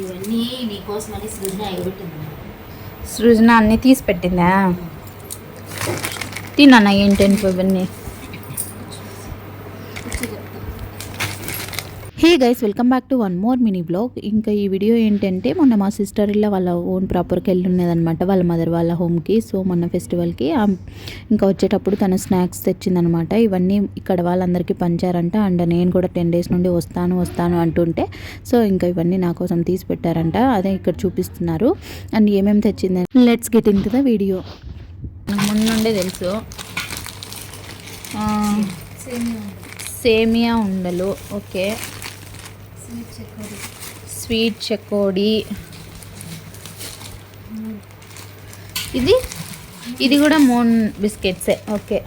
ఇవన్నీ నీకోసమని సృజన ఎగబెట్టింది. సృజన అన్ని తీసి పెట్టిందా? తిన్నా ఏంటంటే ఇవన్నీ? Hey guys welcome back to one more mini blog ఇంకా ఈ వీడియో ఏంటంటే మొన్న మా సిస్టర్ ఇల్ల వాళ్ళ ఓన్ ప్రాపర్కి వెళ్ళి ఉన్నదనమాట వాళ్ళ మదర్ వాళ్ళ హోమ్కి సో మొన్న ఫెస్టివల్కి ఇంకా వచ్చేటప్పుడు తన స్నాక్స్ తెచ్చిందనమాట ఇవన్నీ ఇక్కడ వాళ్ళందరికీ పంచారంట. అండ్ నేను కూడా టెన్ డేస్ నుండి వస్తాను వస్తాను అంటుంటే సో ఇంకా ఇవన్నీ నా కోసం తీసి పెట్టారంట. అదే ఇక్కడ చూపిస్తున్నారు. అండ్ ఏమేమి తెచ్చిందని let's get into the video నాకు ముందు నుండే తెలుసు. సేమియా ఉండలు. ఓకే. స్వీట్ చెకోడి. ఇది? ఇది కూడా మూన్ బిస్కెట్సే. ఓకే.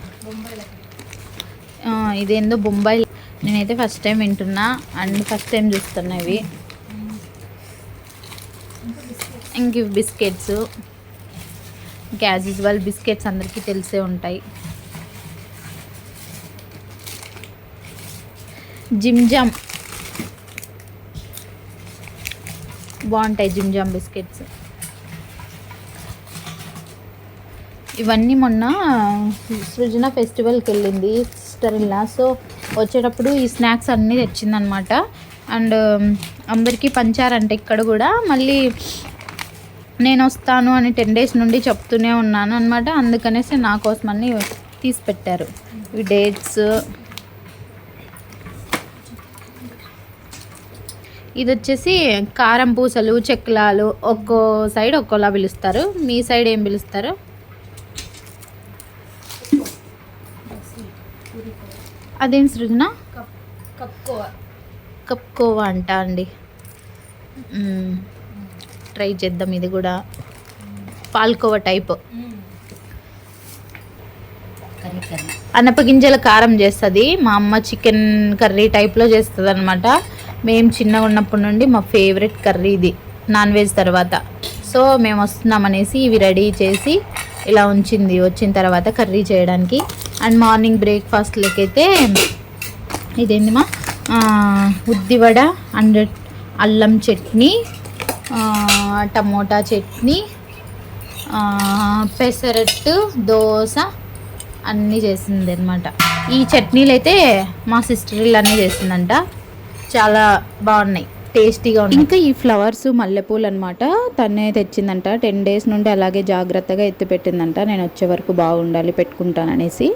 ఇదేందో బొంబాయి. నేనైతే ఫస్ట్ టైం వింటున్నా. అండ్ ఫస్ట్ టైం చూస్తున్నా ఇవి. ఇంక ఇవి బిస్కెట్స్. యాజ్ యూజువల్ బిస్కెట్స్ అందరికీ తెలిసే ఉంటాయి. Jim Jam. బాగుంటాయి జింజామ్ బిస్కెట్స్. ఇవన్నీ మొన్న సృజన ఫెస్టివల్కి వెళ్ళింది సిస్టర్ ఇల్లా సో వచ్చేటప్పుడు ఈ స్నాక్స్ అన్నీ తెచ్చిందనమాట. అండ్ అందరికీ పంచారంట ఇక్కడ కూడా. మళ్ళీ నేను వస్తాను అని టెన్ డేస్ నుండి చెప్తూనే ఉన్నాను అనమాట అందుకనేసి నా కోసం అన్ని తీసి పెట్టారు ఈ డేట్స్ ఇది వచ్చేసి కారం పూసలు చెక్లాలు ఒక్కో సైడ్ ఒక్కోలా పిలుస్తారు. మీ సైడ్ ఏం పిలుస్తారు? అదేం సృజన? కప్కోవా. అంట అండి. ట్రై చేద్దాం ఇది కూడా. పాల్కోవా టైప్. కర్రీ అనపగింజల కారం చేస్తుంది. మా అమ్మ చికెన్ కర్రీ టైప్లో చేస్తుంది అనమాట మేము చిన్నగా ఉన్నప్పటి నుండి మా ఫేవరెట్ కర్రీ ఇది నాన్ వెజ్ తర్వాత. సో మేము వస్తున్నాం అనేసి ఇవి రెడీ చేసి ఇలా ఉంచింది. వచ్చిన తర్వాత కర్రీ చేయడానికి. అండ్ మార్నింగ్ బ్రేక్ఫాస్ట్ లెక్కైతే ఇదేంది మా? ఉద్దివడ అండ్ అల్లం chutney tomato chutney pesarattu dosa అన్నీ చేసింది అనమాట ఈ చట్నీలు అయితే మా సిస్టర్ అన్నీ చేసిందంట. చాలా బాగున్నాయి. టేస్టీగా ఉన్నాయి. ఇంకా ఈ ఫ్లవర్స్ మల్లెపూలు అనమాట తనే తెచ్చిందంట. టెన్ డేస్ నుండి అలాగే జాగ్రత్తగా ఎత్తి పెట్టిందంట నేను వచ్చే వరకు బాగుండాలి పెట్టుకుంటాననేసి.